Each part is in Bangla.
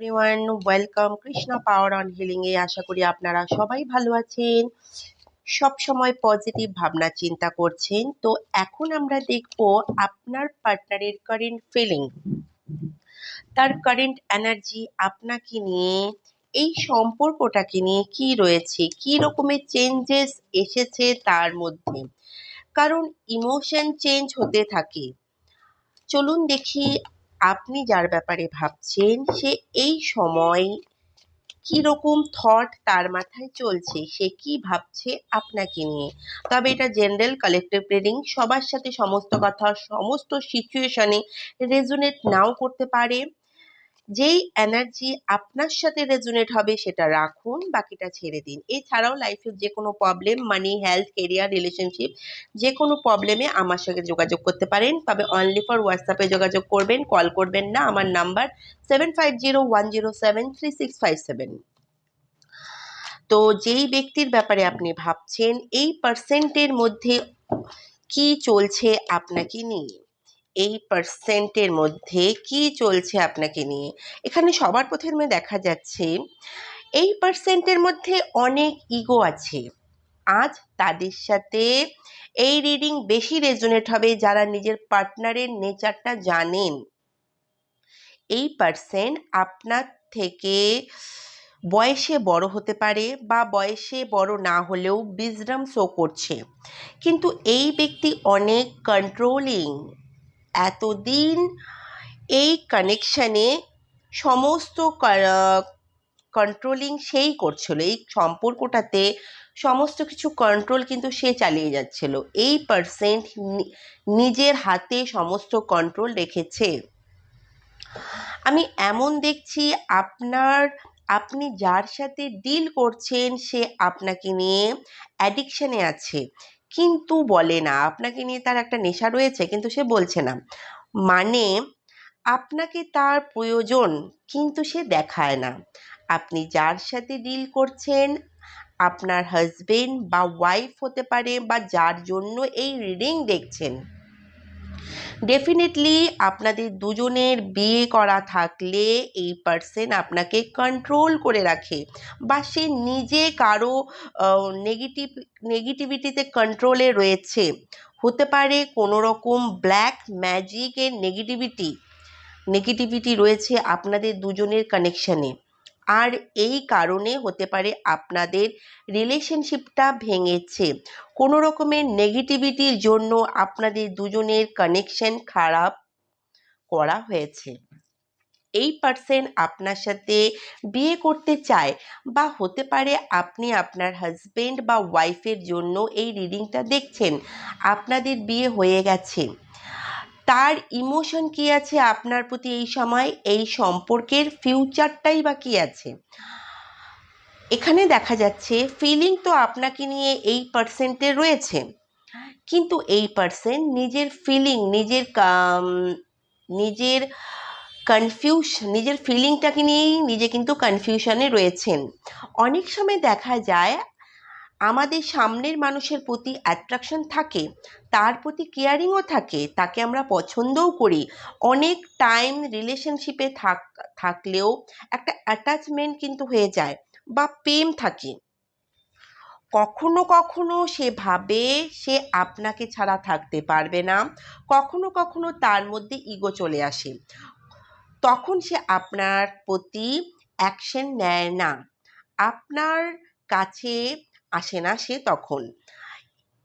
Everyone welcome Krishna power on healing এ। আশা করি আপনারা সবাই ভালো আছেন। সব সময় পজিটিভ ভাবনা চিন্তা করছেন। তো এখন আমরা দেখব আপনার পার্টনারের কারেন্ট ফিলিং তার কারেন্ট এনার্জি আপনাকে নিয়ে, এই সম্পর্কটাকে নিয়ে কি রয়েছে, কি রকমের চেঞ্জেস এসেছে তার মধ্যে। কারণ ইমোশন চেঞ্জ হতে থাকে। চলুন দেখি আপনি যার ব্যাপারে ভাবছেন, সে এই সময় কীরকম থট তার মাথায় চলছে, সে কি ভাবছে আপনাকে নিয়ে? তবে এটা জেনারেল কালেক্টিভ রিডিং সবার সাথে সমস্ত কথা, সমস্ত সিচুয়েশনে রেজুনেট নাও করতে পারে। যেই এনার্জি আপনার সাথে রেজোনেট হবে সেটা রাখুন, বাকিটা ছেড়ে দিন। এছাড়াও লাইফের যে কোনো problem money health career relationship যে কোনো প্রবলেমে আমার সঙ্গে যোগাযোগ করতে পারেন। তবে অনলি ফর হোয়াটসঅ্যাপে যোগাযোগ করবেন কল করবেন না। আমার number seven five zero one zero seven three six five seven তো যেই ব্যক্তির ব্যাপারে আপনি ভাবছেন, এই পার্সেন্টের মধ্যে কি চলছে আপনাকে নিয়ে? এই পার্সেন্টের মধ্যে কি চলছে আপনাকে নিয়ে? এখানে সবার প্রথমে দেখা যাচ্ছে, এই পার্সেন্টের মধ্যে অনেক ইগো আছে। আজ তাদের সাথে এই রিডিং বেশি রেজোনেট হবে যারা নিজের পার্টনারের নেচারটা জানেন। এই পার্সেন্ট আপনার থেকে বয়সে বড় হতে পারে বা বয়সে বড় না হলেও বিজডম শো করছে। কিন্তু এই ব্যক্তি অনেক কন্ট্রোলিং এতদিন এই কানেকশানে সমস্ত কন্ট্রোলিং সেই করছিল। এই সম্পর্কটাতে সমস্ত কিছু কন্ট্রোল কিন্তু সে চালিয়ে যাচ্ছিল। এই পার্সেন্ট নিজের হাতে সমস্ত কন্ট্রোল রেখেছে। আমি এমন দেখছি আপনার, আপনি যার সাথে ডিল করছেন সে আপনাকে নিয়ে অ্যাডিকশানে আছে। কিন্তু বলে না। আপনাকে নিয়ে তার একটা নেশা রয়েছে, কিন্তু সে বলছে না। মানে আপনাকে তার প্রয়োজন, কিন্তু সে দেখায় না। আপনি যার সাথে ডিল করছেন, আপনার হাজবেন্ড বা ওয়াইফ হতে পারে বা যার জন্য এই রিডিং দেখছেন। ডেফিনেটলি আপনাদের দুজনের বিয়ে করা থাকলে এই পার্সন আপনাকে কন্ট্রোল করে রাখে বা সে নিজে কারও নেগেটিভ নেগেটিভিটিতে কন্ট্রোলে রয়েছে। হতে পারে কোনো রকম ব্ল্যাক ম্যাজিকের নেগেটিভিটি নেগেটিভিটি রয়েছে আপনাদের দুজনের কানেকশানে আর এই কারণে হতে পারে আপনাদের রিলেশনশিপটা ভেঙেছে। কোনো রকমের নেগেটিভিটির জন্য আপনাদের দুজনের কানেকশন খারাপ করা হয়েছে। এই পার্সন আপনার সাথে বিয়ে করতে চায় বা হতে পারে আপনি আপনার হাজব্যান্ড বা ওয়াইফের জন্য এই রিডিংটা দেখছেন। আপনাদের বিয়ে হয়ে গেছে। তার ইমোশন কী আছে? আপনার প্রতি এই সময়, এই সম্পর্কের ফিউচারটাই বা কী আছে? এখানে দেখা যাচ্ছে ফিলিং তো আপনাকে নিয়ে এই পার্সেন্টের রয়েছে। কিন্তু এই পার্সেন্ট নিজের ফিলিং নিজের নিজের কনফিউশ নিজের ফিলিংটাকে নিয়েই নিজে কিন্তু কনফিউশনে রয়েছেন। অনেক সময় দেখা যায় আমাদের সামনের মানুষের প্রতি অ্যাট্রাকশন থাকে, তার প্রতি কেয়ারিংও থাকে, তাকে আমরা পছন্দও করি। অনেক টাইম রিলেশনশিপে থাক, থাকলেও একটা অ্যাটাচমেন্ট কিন্তু হয়ে যায় বা প্রেম থাকে। কখনো কখনো সে ভাবে সে আপনাকে ছাড়া থাকতে পারবে না, কখনো কখনো তার মধ্যে ইগো চলে আসে। তখন সে আপনার প্রতি অ্যাকশন নেয় না। আপনার কাছে আসে না সে তখন।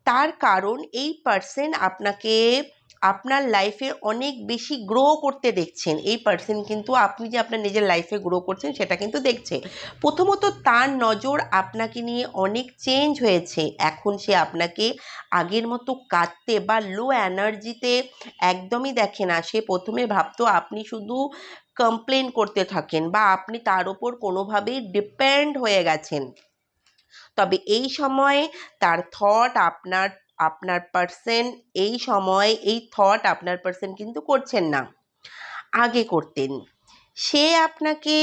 তার কারণ এই পার্সন আপনাকে আপনার লাইফে অনেক বেশি গ্রো করতে দেখছেন। এই পার্সন কিন্তু আপনি যে আপনার নিজের লাইফে গ্রো করছেন সেটা কিন্তু দেখছে। প্রথমত তার নজর আপনাকে নিয়ে অনেক চেঞ্জ হয়েছে। এখন সে আপনাকে আগের মতো কাঁদতে বা লো এনার্জিতে একদমই দেখে না। সে প্রথমে ভাবতো আপনি শুধু কমপ্লেন করতে থাকেন বা আপনি তার ওপর কোনোভাবেই ডিপেন্ড হয়ে গেছেন। তবে এই সময়ে তার থট আপনার আপনার পার্সন এই সময়ে এই থট আপনার পার্সন কিন্তু করছেন না। আগে করতেন। সে আপনাকে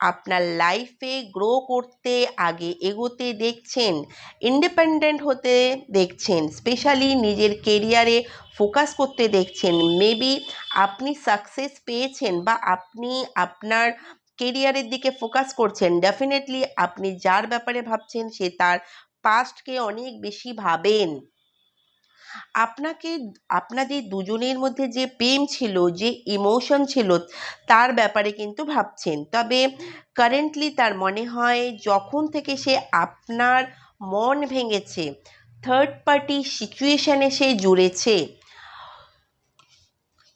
আপনার লাইফে গ্রো করতে আগে এগোতে দেখছেন ইন্ডিপেন্ডেন্ট হতে দেখছেন স্পেশালি নিজের কেরিয়ারে ফোকাস করতে দেখছেন। মেবি আপনি সাকসেস পেয়েছেন বা আপনি আপনার কেরিয়ারের দিকে ফোকাস করছেন ডেফিনেটলি আপনি যার ব্যাপারে ভাবছেন সে তার পাস্টকে অনেক বেশি ভাবেন। আপনাকে আপনাদের দুজনের মধ্যে যে প্রেম ছিল, যে ইমোশন ছিল, তার ব্যাপারে কিন্তু ভাবছেন। তবে কারেন্টলি তার মনে হয় যখন থেকে সে আপনার মন ভেঙেছে থার্ড পার্টি সিচুয়েশানে সে জুড়েছে।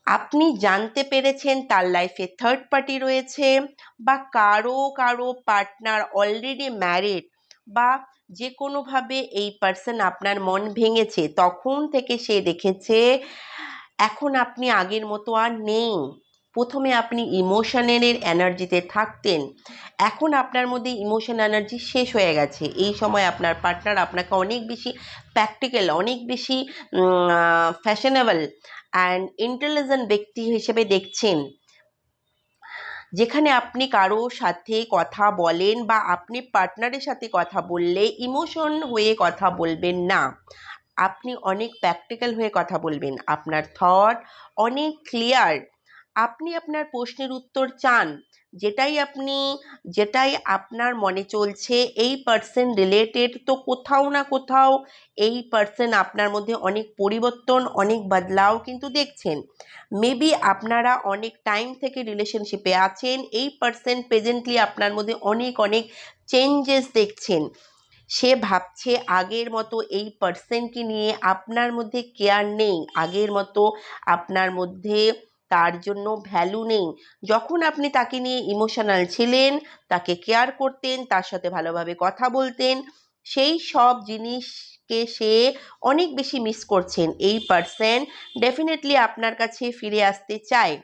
আপনি জানতে পেরেছেন তার লাইফে থার্ড পার্টি রয়েছে বা কারও কারও পার্টনার অলরেডি ম্যারিড বা যে কোনোভাবে এই পার্সন আপনার মন ভেঙেছে, তখন থেকে সে দেখেছে, এখন আপনি আগের মতো আর নেই। প্রথমে আপনি ইমোশনের এনার্জিতে থাকতেন। এখন আপনার মধ্যে ইমোশন এনার্জি শেষ হয়ে গেছে। এই সময় আপনার পার্টনার আপনাকে অনেক বেশি প্র্যাকটিক্যাল, অনেক বেশি ফ্যাশনেবল অ্যান্ড ইন্টেলিজেন্ট ব্যক্তি হিসেবে দেখছেন। যেখানে আপনি কারও সাথে কথা বলেন বা আপনি পার্টনারের সাথে কথা বললে ইমোশন হয়ে কথা বলবেন না। আপনি অনেক প্র্যাকটিক্যাল হয়ে কথা বলবেন। আপনার থট অনেক ক্লিয়ার আপনি আপনার প্রশ্নের উত্তর চান, যেটাই আপনি, যেটাই আপনার মনে চলছে, এই পার্সন রিলেটেড তো কোথাও না কোথাও এই পার্সন আপনার মধ্যে অনেক পরিবর্তন, অনেক বদলাও কিন্তু দেখছেন। মেবি আপনারা অনেক টাইম থেকে রিলেশনশিপে আছেন, এই পার্সন প্রেজেন্টলি আপনার মধ্যে অনেক অনেক চেঞ্জেস দেখছেন। সে ভাবছে আগের মতো এই পার্সনকে নিয়ে আপনার মধ্যে কেয়ার নেই, আগের মতো আপনার মধ্যে তার জন্য ভ্যালু নেই। যখন আপনি তাকে নিয়ে ইমোশনাল ছিলেন, তাকে কেয়ার করতেন, তার সাথে ভালোভাবে কথা বলতেন, সেই সব জিনিসকে সে অনেক বেশি মিস করছেন। এই পার্সন ডেফিনেটলি আপনার কাছে ফিরে আসতে চায়।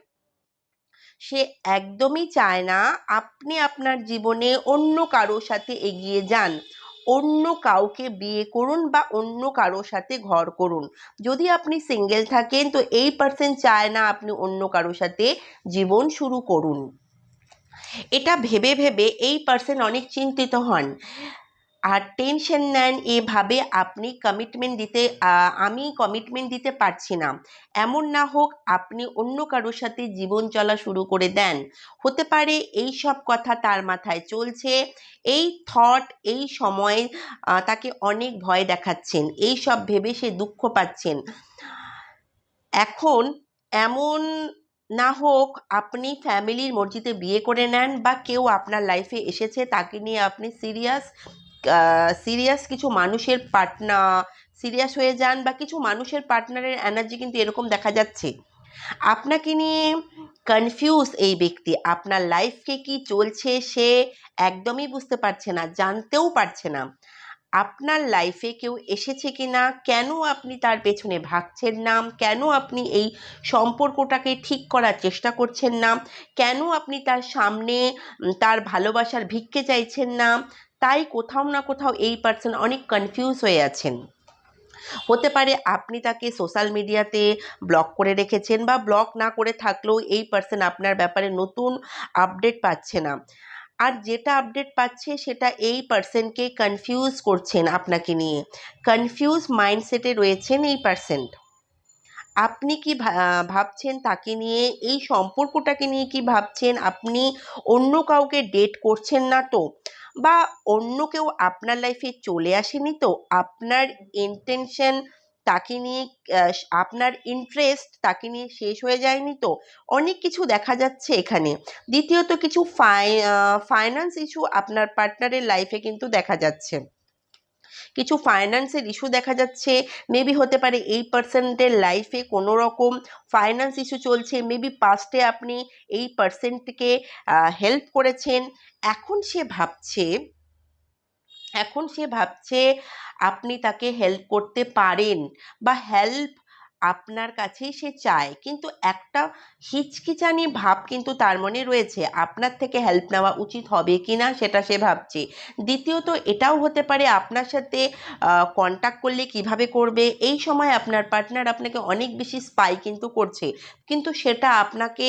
সে একদমই চায় না আপনি আপনার জীবনে অন্য কারও সাথে এগিয়ে যান। অন্য কাউকে বিয়ে করুন বা অন্য কারোর সাথে ঘর করুন। যদি আপনি সিঙ্গেল থাকেন, তো এই পার্সেন চায় না আপনি অন্য কারোর সাথে জীবন শুরু করুন। এটা ভেবে ভেবে এই পার্সেন অনেক চিন্তিত হন। আর টেনশন নেন এভাবে আপনি কমিটমেন্ট দিতে আমি কমিটমেন্ট দিতে পারছি না। এমন না হোক আপনি অন্য কারোর সাথে জীবন চলা শুরু করে দেন। হতে পারে এই সব কথা তার মাথায় চলছে। এই থট এই সময় তাকে অনেক ভয় দেখাচ্ছেন। এই সব ভেবে সে দুঃখ পাচ্ছেন। এখন এমন না হোক আপনি ফ্যামিলির মর্জিতে বিয়ে করে নেন বা কেউ আপনার লাইফে এসেছে, তাকে নিয়ে আপনি সিরিয়াস সিরিয়াস কিছু মানুষের পার্টনার সিরিয়াস হয়ে যান বা কিছু মানুষের পার্টনারের এনার্জি কিন্তু এরকম দেখা যাচ্ছে। আপনাকে নিয়ে কনফিউজ এই ব্যক্তি, আপনার লাইফকে কি চলছে সে একদমই বুঝতে পারছে না, জানতেও পারছে না। আপনার লাইফে কেউ এসেছে কি না কেন আপনি তার পেছনে ভাগছেন না, কেন আপনি এই সম্পর্কটাকে ঠিক করার চেষ্টা করছেন না, কেন আপনি তার সামনে তার ভালোবাসার ভিক্ষে চাইছেন না তাই কোথাও না কোথাও এই পার্সন অনেক কনফিউজ হয়ে আছেন। হতে পারে আপনি তাকে সোশ্যাল মিডিয়াতে ব্লক করে রেখেছেন বা ব্লক না করে থাকলেও এই পার্সন আপনার ব্যাপারে নতুন আপডেট পাচ্ছে না। আর যেটা আপডেট পাচ্ছে সেটা এই পার্সনকে কনফিউজ করছেন আপনাকে নিয়ে। কনফিউজ মাইন্ডসেটে রয়েছেন এই পার্সেন্ট আপনি কি ভাবছেন তাকে নিয়ে? এই সম্পর্কটাকে নিয়ে কি ভাবছেন? আপনি অন্য কাউকে ডেট করছেন না তো? বা অন্য কেউ আপনার লাইফে চলে আসেনি তো আপনার ইন্টেনশন তাকে নিয়ে আপনার ইন্টারেস্ট তাকে নিয়ে শেষ হয়ে যায়নি তো? অনেক কিছু দেখা যাচ্ছে এখানে। দ্বিতীয়ত কিছু ফাই ফাইন্যান্স ইস্যু আপনার পার্টনারের লাইফে কিন্তু দেখা যাচ্ছে। কিছু ফাইন্যান্সের ইস্যু দেখা যাচ্ছে মেবি হতে পারে এই পার্সেন্টের লাইফে কোনো রকম ফাইন্যান্স ইস্যু চলছে মেবি পাস্টে আপনি এই পার্সেন্টকে হেল্প করেছেন। এখন সে ভাবছে, এখন সে ভাবছে আপনি তাকে হেল্প করতে পারেন বা হেল্প আপনার কাছেই সে চায়। কিন্তু একটা হিচকিচানি ভাব কিন্তু তার মনে রয়েছে, আপনার থেকে হেল্প নেওয়া উচিত হবে কি না সেটা সে ভাবছে। দ্বিতীয়ত, এটাও হতে পারে আপনার সাথে কন্ট্যাক্ট করলে কীভাবে করবে? এই সময় আপনার পার্টনার আপনাকে অনেক বেশি স্পাই কিন্তু করছে। কিন্তু সেটা আপনাকে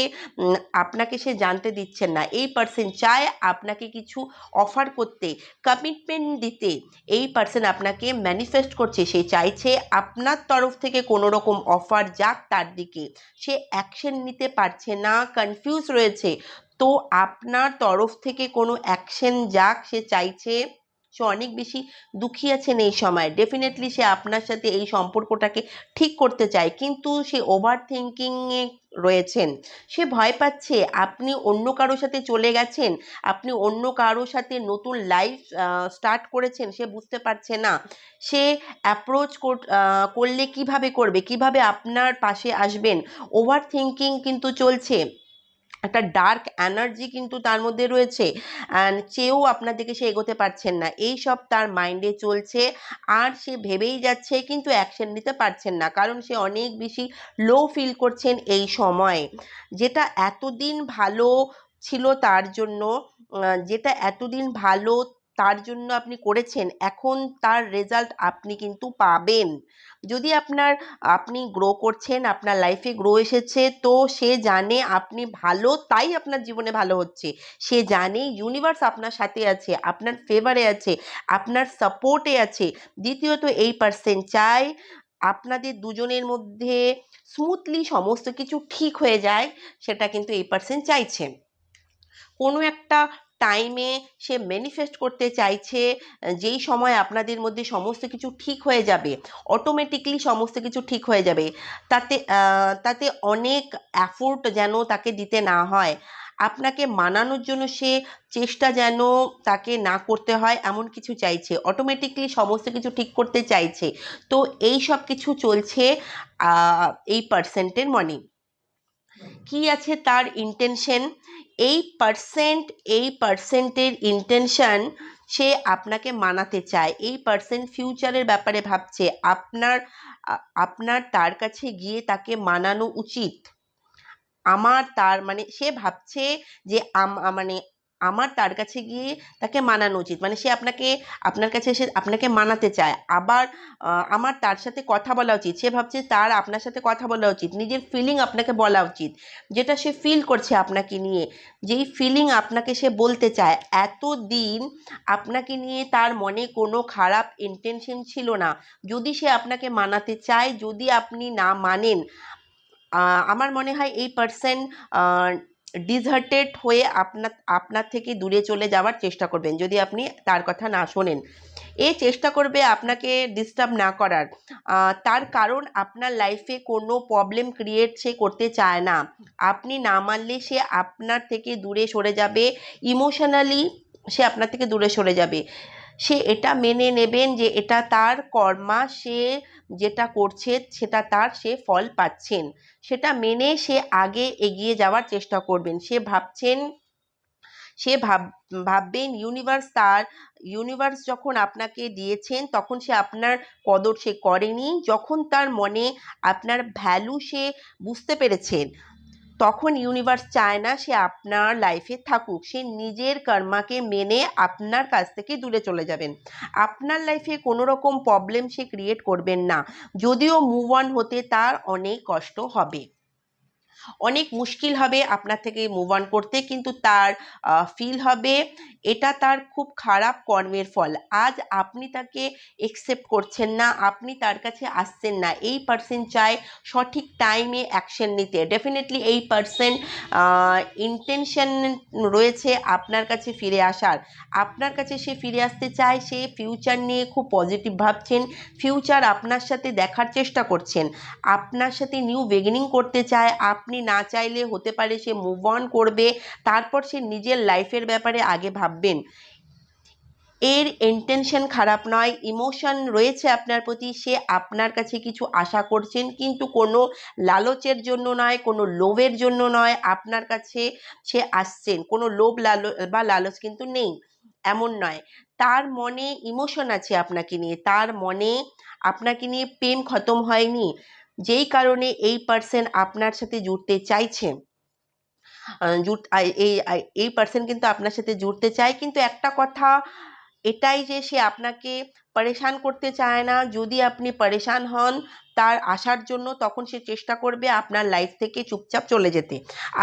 আপনাকে সে জানতে দিচ্ছেন না। এই পার্সন চায় আপনাকে কিছু অফার করতে কমিটমেন্ট দিতে। এই পার্সন আপনাকে ম্যানিফেস্ট করছে, সে চাইছে আপনার তরফ থেকে কোনো রকম অফার যাক তার দিকে। সে অ্যাকশন নিতে পারছে না কনফিউজ রয়েছে। তো আপনার তরফ থেকে কোনো অ্যাকশন যাক, সে চাইছে সে অনেক বেশি দুঃখী আছেন এই সময়। ডেফিনেটলি সে আপনার সাথে এই সম্পর্কটাকে ঠিক করতে চায়, কিন্তু সে ওভার থিঙ্কিংয়ে রয়েছেন। সে ভয় পাচ্ছে, আপনি অন্য কারোর সাথে চলে গেছেন, আপনি অন্য কারোর সাথে নতুন লাইফ স্টার্ট করেছেন, সে বুঝতে পারছে না। সে অ্যাপ্রোচ করলে কীভাবে করবে, কীভাবে আপনার পাশে আসবেন? ওভার থিঙ্কিং কিন্তু চলছে। একটা ডার্ক এনার্জি কিন্তু তার মধ্যে রয়েছে। অ্যান্ড চেয়েও আপনার দিকে সে এগোতে পারছেন না। এই সব তার মাইন্ডে চলছে। আর সে ভেবেই যাচ্ছে কিন্তু অ্যাকশন নিতে পারছেন না। কারণ সে অনেক বেশি লো ফিল করছেন এই সময়ে। যেটা এতদিন ভালো ছিল তার জন্য যেটা এতদিন ভালো তার জন্য আপনি করেছেন, এখন তার রেজাল্ট আপনি কিন্তু পাবেন। যদি আপনার, আপনি গ্রো করছেন, আপনার লাইফে গ্রো এসেছে, তো সে জানে আপনি ভালো, তাই আপনার জীবনে ভালো হচ্ছে। সে জানে ইউনিভার্স আপনার সাথে আছে, আপনার ফেভারে আছে, আপনার সাপোর্টে আছে। দ্বিতীয়ত এই পার্সেন চায় আপনাদের দুজনের মধ্যে স্মুথলি সমস্ত কিছু ঠিক হয়ে যায়, সেটা কিন্তু এই পার্সেন চাইছে। কোনো একটা টাইমে সে ম্যানিফেস্ট করতে চাইছে যেই সময় আপনাদের মধ্যে সমস্ত কিছু ঠিক হয়ে যাবে অটোমেটিকলি সমস্ত কিছু ঠিক হয়ে যাবে। তাতে তাতে অনেক অ্যাফোর্ট যেন তাকে দিতে না হয়। আপনাকে মানানোর জন্য সে চেষ্টা যেন তাকে না করতে হয়, এমন কিছু চাইছে। অটোমেটিকলি সমস্ত কিছু ঠিক করতে চাইছে। তো এই সব কিছু চলছে এই পার্সেন্টের মনে কি আছে তার ইন্টেনশন এই পার্সেন্ট এই পার্সেন্টের ইন্টেনশন সে আপনাকে মানাতে চায়। এই পার্সেন্ট ফিউচারের ব্যাপারে ভাবছে। আপনার আপনার তার কাছে গিয়ে তাকে মানানো উচিত। আমার তার মানে সে ভাবছে যে মানে আমার তার কাছে গিয়ে তাকে মানানো উচিত। মানে সে আপনাকে, আপনার কাছে এসে আপনাকে মানাতে চায়। আবার আমার তার সাথে কথা বলা উচিত। সে ভাবছে তার আপনার সাথে কথা বলা উচিত। নিজের ফিলিং আপনাকে বলা উচিত। যেটা সে ফিল করছে আপনাকে নিয়ে। যেই ফিলিং আপনাকে সে বলতে চায়। এত দিন আপনাকে নিয়ে তার মনে কোনো খারাপ ইন্টেনশন ছিল না। যদি সে আপনাকে মানাতে চায়, যদি আপনি না মানেন আমার মনে হয় এই পার্সন ডিসহার্টেড হয়ে আপনার আপনার থেকে দূরে চলে যাওয়ার চেষ্টা করবেন, যদি আপনি তার কথা না শোনেন। এ চেষ্টা করবে আপনাকে ডিস্টার্ব না করার। তার কারণ আপনার লাইফে কোনো প্রবলেম ক্রিয়েট সে করতে চায় না। আপনি না মানলে সে আপনার থেকে দূরে সরে যাবে ইমোশনালি সে আপনার থেকে দূরে সরে যাবে। সে এটা মেনে নেবেন যে এটা তার কর্মা, সে যেটা করছে সেটা তার, সে ফল পাচ্ছেন। সেটা মেনে সে আগে এগিয়ে যাওয়ার চেষ্টা করবেন। সে ভাবছেন, সে ভাব, ভাববেন ইউনিভার্স তার ইউনিভার্স যখন আপনাকে দিয়েছেন তখন সে আপনার কদর সে করেনি। যখন তার মনে আপনার ভ্যালু সে বুঝতে পেরেছেন তখন ইউনিভার্স চায় না সে আপনার লাইফে থাকুক। সে নিজের কর্মাকে মেনে আপনার কাছ থেকে দূরে চলে যাবেন। আপনার লাইফে কোনো রকম প্রবলেম সে ক্রিয়েট করবেন না। যদিও মুভ অন হতে তার অনেক কষ্ট হবে। অনেক মুশকিল হবে আপনার থেকে মুভ অন করতে, কিন্তু তার ফিল হবে। এটা তার খুব খারাপ কর্মের ফল। আজ আপনি তাকে একসেপ্ট করছেন না, আপনি তার কাছে আসছেন না। এই পার্সন চায় সঠিক টাইমে অ্যাকশন নিতে। ডেফিনেটলি এই পার্সন ইন্টেনশন রয়েছে আপনার কাছে ফিরে আসার। আপনার কাছে সে ফিরে আসতে চায়, সে ফিউচার নিয়ে খুব পজিটিভ ভাবছেন ফিউচার আপনার সাথে দেখার চেষ্টা করছেন। আপনার সাথে নিউ বিগিনিং করতে চায় আপনি না চাইলে হতে পারে সে মুভ অন করবে, তারপর সে নিজের লাইফের ব্যাপারে আগে ভাববেন। এর ইন্টেনশন খারাপ নয় ইমোশন রয়েছে আপনার প্রতি, সে আপনার কাছে কিছু আশা করছেন, কিন্তু কোনো লালচের জন্য নয়, কোনো লোভের জন্য নয়, আপনার কাছে সে আসছেন। কোনো লোভ লাল, বা লালচ কিন্তু নেই, এমন নয়। তার মনে ইমোশন আছে আপনাকে নিয়ে, তার মনে আপনাকে নিয়ে প্রেম খতম হয়নি। যেই কারণে এই পার্সন আপনার সাথে জুড়তে চাইছে জুট এই এই পার্সন কিন্তু আপনার সাথে জুড়তে চায়। কিন্তু একটা কথা, এটাই যে সে আপনাকে পরেশান করতে চায় না। যদি আপনি পরেশান হন তার আসার জন্য তখন সে চেষ্টা করবে আপনার লাইফ থেকে চুপচাপ চলে যেতে।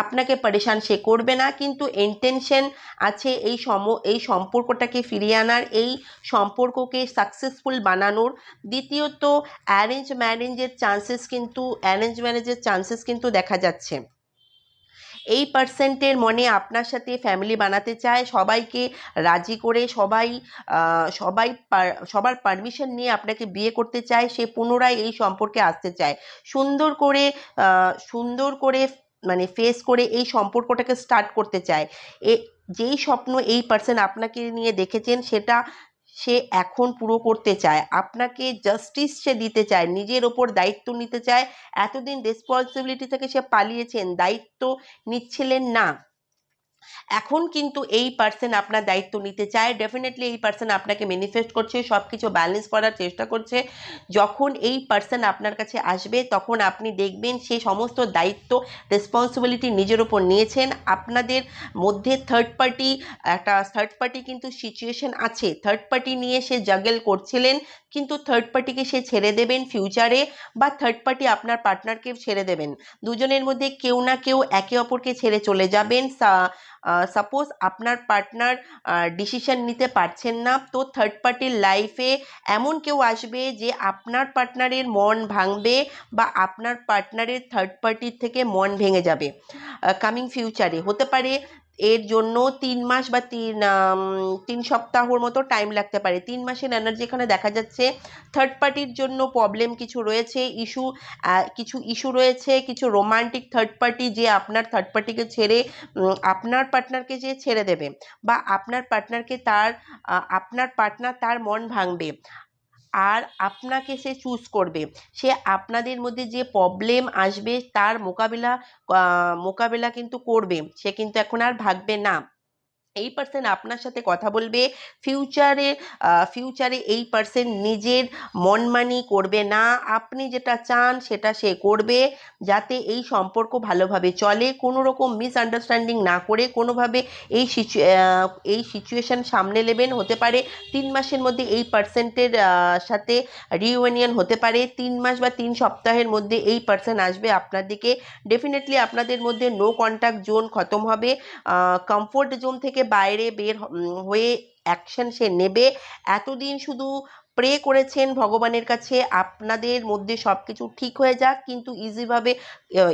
আপনাকে পরেশান সে করবে না, কিন্তু ইন্টেনশন আছে এই সম, এই সম্পর্কটাকে ফিরিয়ে আনার, এই সম্পর্ককে সাকসেসফুল বানানোর। দ্বিতীয়ত অ্যারেঞ্জ ম্যারেঞ্জের চান্সেস কিন্তু অ্যারেঞ্জ ম্যারেজের চান্সেস কিন্তু দেখা যাচ্ছে। এই পার্সেন্টের মনে আপনার সাথে ফ্যামিলি বানাতে চায়, সবাইকে রাজি করে, সবাই সবাই সবার পারমিশন নিয়ে আপনাকে বিয়ে করতে চায়, সে পুনরায় এই সম্পর্কে আসতে চায়। সুন্দর করে সুন্দর করে মানে ফেস করে এই সম্পর্কটাকে স্টার্ট করতে চায়। এ, যেই স্বপ্ন এই পার্সন আপনাকে নিয়ে দেখেছেন, সেটা সে এখন পুরো করতে চায়। আপনাকে জাস্টিস সে দিতে চায়, নিজের ওপর দায়িত্ব নিতে চায়। এতদিন রেসপন্সিবিলিটি থেকে সে পালিয়েছেন, দায়িত্ব নিচ্ছিলেন না। এখন কিন্তু এই পার্সন আপনার দায়িত্ব নিতে চায়। ডেফিনেটলি এই পার্সন আপনাকে ম্যানিফেস্ট করছে সব কিছু ব্যালেন্স করার চেষ্টা করছে। যখন এই পার্সন আপনার কাছে আসবে, তখন আপনি দেখবেন সে সমস্ত দায়িত্ব রেসপন্সিবিলিটি নিজের ওপর নিয়েছেন। আপনাদের মধ্যে থার্ড পার্টি একটা থার্ড পার্টি কিন্তু সিচুয়েশন আছে। থার্ড পার্টি নিয়ে সে জাগেল করছিলেন, কিন্তু থার্ড পার্টিকে সে ছেড়ে দেবেন ফিউচারে বা থার্ড পার্টি আপনার পার্টনারকে ছেড়ে দেবেন। দুজনের মধ্যে কেউ না কেউ একে অপরকে ছেড়ে চলে যাবেন। সাপোজ আপনার পার্টনার ডিসিশন নিতে পারছেন না, তো থার্ড পার্টির লাইফে এমন কেউ আসবে যে আপনার পার্টনারের মন ভাঙবে বা আপনার পার্টনারের থার্ড পার্টির থেকে মন ভেঙে যাবে। কামিং ফিউচারে হতে পারে এর জন্য তিন মাস বা তিন তিন সপ্তাহর মতো টাইম লাগতে পারে। তিন মাসের এনার্জি এখানে দেখা যাচ্ছে থার্ড পার্টির জন্য প্রবলেম কিছু রয়েছে ইস্যু কিছু ইস্যু রয়েছে, কিছু রোমান্টিক থার্ড পার্টি যে আপনার থার্ড পার্টিকে ছেড়ে আপনার পার্টনারকে যে ছেড়ে দেবে বা আপনার পার্টনারকে তার আপনার পার্টনার তার মন ভাঙবে। আর আপনাকে সে চুজ করবে। সে আপনাদের মধ্যে যে প্রবলেম আসবে, তার মোকাবিলা মোকাবিলা কিন্তু করবে। সে কিন্তু এখন আর ভাববে না। এই পার্সন আপনার সাথে কথা বলবে ফিউচারে ফিউচারে এই পার্সন নিজের মনমানি করবে না। আপনি যেটা চান সেটা সে করবে, যাতে এই সম্পর্ক ভালোভাবে চলে। কোনো রকম মিসআন্ডারস্ট্যান্ডিং না করে কোনোভাবে এই সিচু এই সিচুয়েশন সামনে নেবেন, হতে পারে তিন মাসের মধ্যে এই পার্সেন্টের সাথে রিউনিয়ন হতে পারে। তিন মাস বা তিন সপ্তাহের মধ্যে এই পার্সন আসবে আপনার দিকে। ডেফিনেটলি আপনাদের মধ্যে নো কন্ট্যাক্ট জোন খতম হবে। কমফোর্ট জোন থেকে বাইরে বের হয়ে অ্যাকশন সে নেবে। এতদিন শুধু প্রে করেছেন ভগবানের কাছে, আপনাদের মধ্যে সব কিছু ঠিক হয়ে যাক, কিন্তু ইজিভাবে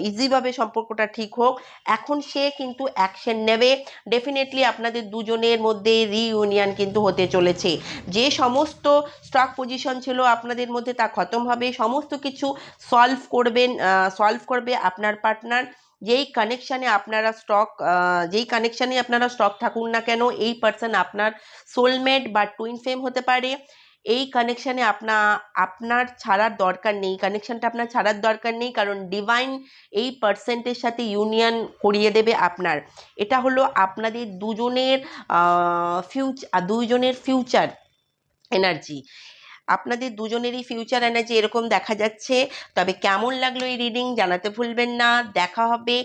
ইজিভাবে সম্পর্কটা ঠিক হোক। এখন সে কিন্তু অ্যাকশন নেবে। ডেফিনেটলি আপনাদের দুজনের মধ্যে রিইউনিয়ন কিন্তু হতে চলেছে। যে সমস্ত স্টক পজিশন ছিল আপনাদের মধ্যে তা খতম হবে। সমস্ত কিছু সলভ করবেন সলভ করবে আপনার পার্টনার যেই কানেকশানে আপনারা স্টক যেই কানেকশানে আপনারা স্টক থাকুন না কেন, এই পার্সন আপনার সোলমেট বা টুইন ফেম হতে পারে। এই কানেকশানে আপনা, আপনার ছাড়ার দরকার নেই। কানেকশানটা আপনার ছাড়ার দরকার নেই, কারণ ডিভাইন এই পার্সেন্টের সাথে ইউনিয়ন করিয়ে দেবে আপনার। এটা হলো আপনাদের দুজনের ফিউচার দুইজনের ফিউচার এনার্জি আপনাদের দুজনেরই ফিউচার এনার্জি এরকম দেখা যাচ্ছে। তবে কেমন লাগল এই রিডিং জানাতে ভুলবেন না। দেখা হবে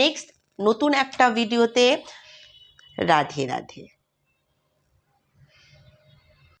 নেক্সট নতুন একটা ভিডিওতে রাধে রাধে।